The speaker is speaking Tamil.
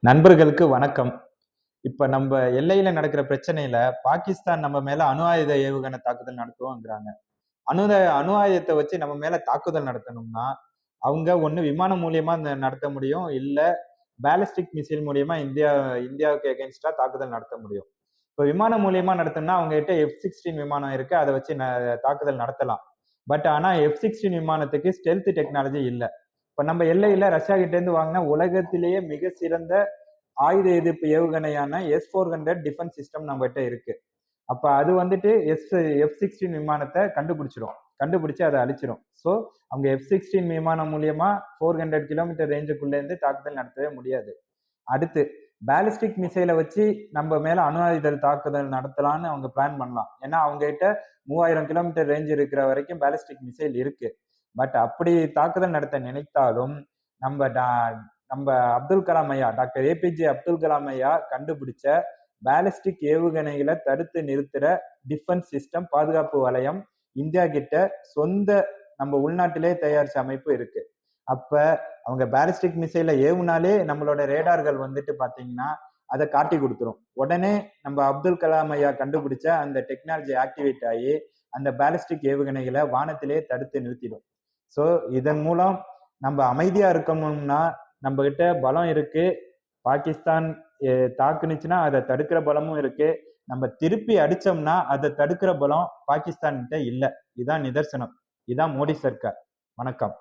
நண்பர்களுக்கு வணக்கம். இப்ப நம்ம எல்லையில நடக்கிற பிரச்சனையில பாகிஸ்தான் நம்ம மேல அணு ஆயுத ஏவுகணை தாக்குதல் நடத்துவோங்கிறாங்க. அணு அணு ஆயுதத்தை வச்சு நம்ம மேல தாக்குதல் நடத்தணும்னா அவங்க ஒண்ணு விமானம் மூலியமா நடத்த முடியும். இல்ல பேலஸ்டிக் மிசைல் மூலியமா இந்தியா இந்தியாவுக்கு எகென்ஸ்டா தாக்குதல் நடத்த முடியும். இப்போ விமானம் மூலியமா நடத்தணும்னா அவங்க கிட்ட எஃப் சிக்ஸ்டீன் விமானம் இருக்கு. அதை வச்சு ந- தாக்குதல் நடத்தலாம். பட் ஆனா எஃப் சிக்ஸ்டீன் விமானத்துக்கு ஸ்டெல்த் டெக்னாலஜி இல்லை. இப்ப நம்ம எல்லையில ரஷ்யா கிட்ட இருந்து வாங்கின உலகத்திலேயே மிக சிறந்த ஆயுத எதிர்ப்பு ஏவுகணையான S four hundred defence system நம்ம கிட்ட இருக்கு. அப்ப அது வந்துட்டு எஸ் எஃப் சிக்ஸ்டீன் விமானத்தை கண்டுபிடிச்சிரும். கண்டுபிடிச்சு அதை அழிச்சிரும். ஸோ அவங்க எஃப் சிக்ஸ்டீன் விமானம் மூலியமா ஃபோர் ஹண்ட்ரட் கிலோமீட்டர் ரேஞ்சுக்குள்ள இருந்து தாக்குதல் நடத்தவே முடியாது. அடுத்து பேலிஸ்டிக் மிசைலை வச்சு நம்ம மேல அணு தாக்குதல் நடத்தலாம்னு அவங்க பிளான் பண்ணலாம். ஏன்னா அவங்க கிட்ட மூவாயிரம் கிலோமீட்டர் ரேஞ்ச் இருக்கிற வரைக்கும் பேலிஸ்டிக் மிசைல் இருக்கு. பட் அப்படி தாக்குதல் நடத்த நினைத்தாலும் நம்ம நம்ம அப்துல் கலாம் ஐயா டாக்டர் ஏபிஜே அப்துல் கலாம் ஐயா கண்டுபிடிச்ச பேலிஸ்டிக் ஏவுகணைகளை தடுத்து நிறுத்துற டிஃபென்ஸ் சிஸ்டம் பாதுகாப்பு வலயம் இந்தியா கிட்ட சொந்த நம்ம உள்நாட்டிலே தயாரிச்ச அமைப்பு இருக்கு. அப்ப அவங்க பேலிஸ்டிக் மிசைல ஏவுனாலே நம்மளோட ரேடார்கள் வந்துட்டு பாத்தீங்கன்னா அதை காட்டி கொடுத்துரும். உடனே நம்ம அப்துல் கலாம் ஐயா கண்டுபிடிச்ச அந்த டெக்னாலஜி ஆக்டிவேட் ஆகி அந்த பேலிஸ்டிக் ஏவுகணைகளை வானத்திலே தடுத்து நிறுத்திடும். ஸோ இதன் மூலம் நம்ம அமைதியா இருக்கணும்னா நம்ம கிட்ட பலம் இருக்கு. பாகிஸ்தான் தாக்குனுச்சுன்னா அதை தடுக்கிற பலமும் இருக்கு. நம்ம திருப்பி அடிச்சோம்னா அதை தடுக்கிற பலம் பாகிஸ்தான் கிட்ட இல்லை. இதான் நிதர்சனம். இதான் மோடி சர்க்கார். வணக்கம்.